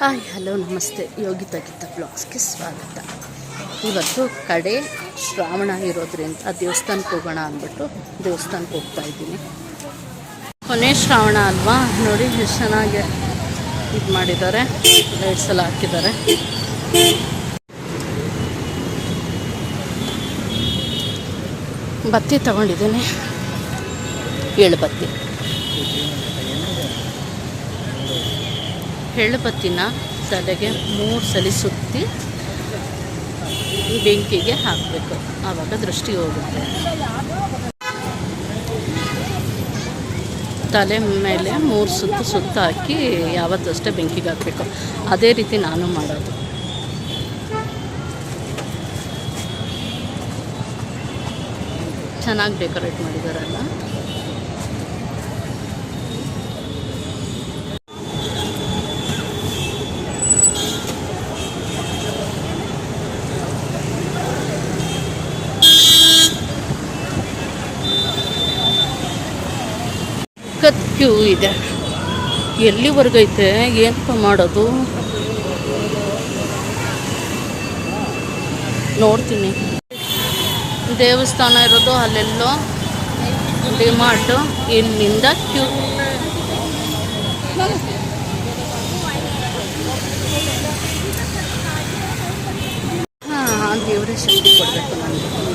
Hi, hello, ನಮಸ್ತೆ. ಯೋಗಿತಾ ಗೀತಾ ಬ್ಲಾಗ್ಸ್ಗೆ ಸ್ವಾಗತ. ಇವತ್ತು ಕಡೆ ಶ್ರಾವಣ ಇರೋದ್ರಿಂದ ದೇವಸ್ಥಾನಕ್ಕೆ ಹೋಗೋಣ ಅಂದ್ಬಿಟ್ಟು ದೇವಸ್ಥಾನಕ್ಕೆ ಹೋಗ್ತಾ ಇದ್ದೀನಿ. ಕೊನೆ ಶ್ರಾವಣ ಅಲ್ವಾ? ನೋಡಿ, ಎಷ್ಟು ಚೆನ್ನಾಗಿ ಇದು ಮಾಡಿದ್ದಾರೆ. ಲೈಟ್ಸ್ ಎಲ್ಲ ಹಾಕಿದ್ದಾರೆ. ಬತ್ತಿ ತಗೊಂಡಿದ್ದೀನಿ. ಏಳು ಬತ್ತಿ. ಎಳ್ಳುಬತ್ತಿನ ತಲೆಗೆ ಮೂರು ಸಲ ಸುತ್ತಿ ಬೆಂಕಿಗೆ ಹಾಕಬೇಕು. ಆವಾಗ ದೃಷ್ಟಿ ಹೋಗುತ್ತೆ. ತಲೆ ಮೇಲೆ ಮೂರು ಸುತ್ತು ಸುತ್ತು ಹಾಕಿ ಯಾವತ್ತಷ್ಟೇ ಬೆಂಕಿಗೆ ಹಾಕಬೇಕು. ಅದೇ ರೀತಿ ನಾನು ಮಾಡೋದು. ಚೆನ್ನಾಗಿ ಡೆಕೋರೇಟ್ ಮಾಡಿದಾರಲ್ಲ. ಸಖತ್ ಕ್ಯೂ ಇದೆ ಎಲ್ಲಿವರೆಗೈತೆ ಏನಪ್ಪ ಮಾಡೋದು? ನೋಡ್ತೀನಿ. ದೇವಸ್ಥಾನ ಇರೋದು ಅಲ್ಲೆಲ್ಲೋ ಡಿಮಾರ್ಟು ಇಲ್ಲಿಂದ ಕ್ಯೂ. ಹಾಂ, ದೇವರೇ ಶಕ್ತಿ ಕೊಡಬೇಕು ನನಗೆ.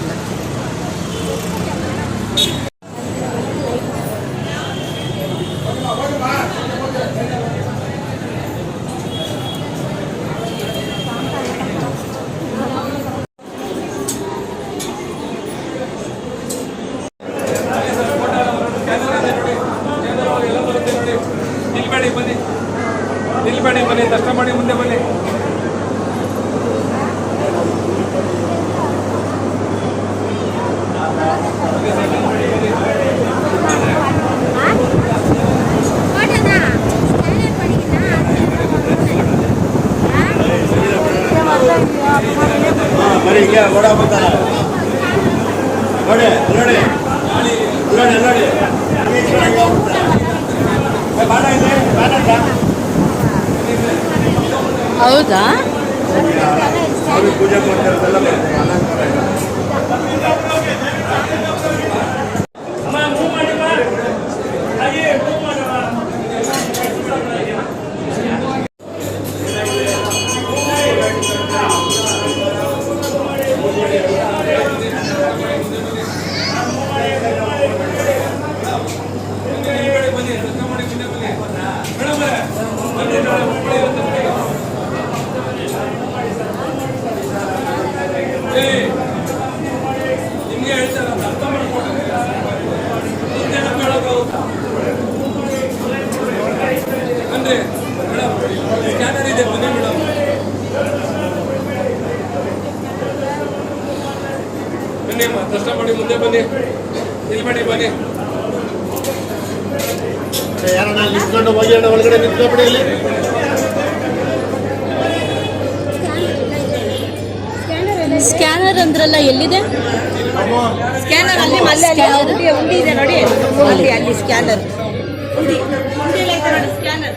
ಇಲ್ಲ ನಿಲ್ಬೇಡಿ ಬನ್ನಿ. ನಿಲ್ಬೇಡಿ ಬನ್ನಿ. ದರ್ಶನ ಮಾಡಿ ಮುಂದೆ ಬನ್ನಿ. ನೋಡಿ ನೋಡಿ. ನೋಡಿ ನೋಡಿ ಬಾಣ ಇದೆ ಬಾಣ ಇಲ್ಲ ಹೌದಾ? ಪೂಜೆ ಮಾಡ್ತಾರದೆಲ್ಲ ಮೇಡಮ್ ಸ್ಕ್ಯಾನರ್ ಇದೆ ಬನ್ನಿ ಮೇಡಮ್. ಬನ್ನಿ ಅಮ್ಮ ದರ್ಶನ ಮಾಡಿ ಮುಂದೆ ಬನ್ನಿ. ನಿಲ್ಬೇಡಿ ಬನ್ನಿ. ಯಾರನ್ನ ನಿಂತ್ಕೊಂಡು ಹೋಗಿ ಅಣ್ಣ ಒಳಗಡೆ ನಿಂತ್ಕೊಂಡ್ಬಿಡಿ ಇಲ್ಲಿ. ಸ್ಕ್ಯಾನರ್ ಅಂದ್ರಲ್ಲ ಎಲ್ಲಿದೆ? ಸ್ಕ್ಯಾನರ್ ಅಲ್ಲಿ ಅಲ್ಲಿ ಇದೆ ನೋಡಿ. ಅಲ್ಲಿ. ಅಲ್ಲಿ ಸ್ಕ್ಯಾನರ್ ನೋಡಿ scanner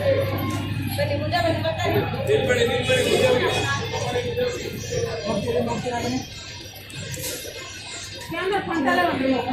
¿Qué anda? Cuéntale la primo.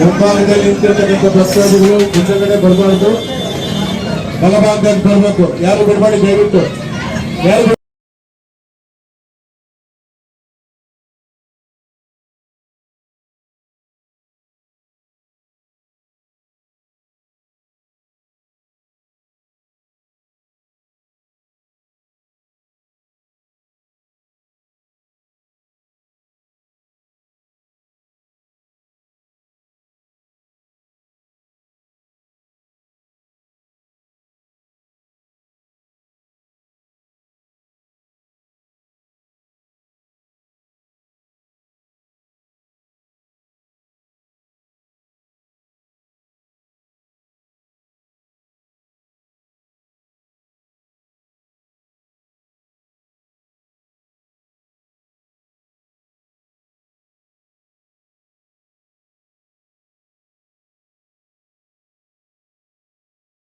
ಮುಂಭಾಗದಲ್ಲಿ ನಿಂತಿರ್ತಕ್ಕಂಥ ಪ್ರಸಾದಿಗಳು ಮುಂದಗಡೆ ಬರಬಾರ್ದು. ಬಲಭಾಗದಲ್ಲಿ ಬರಬೇಕು ಯಾರು ಬಿಡಬೇಡಿ ದಯವಿಟ್ಟು. ಯಾರು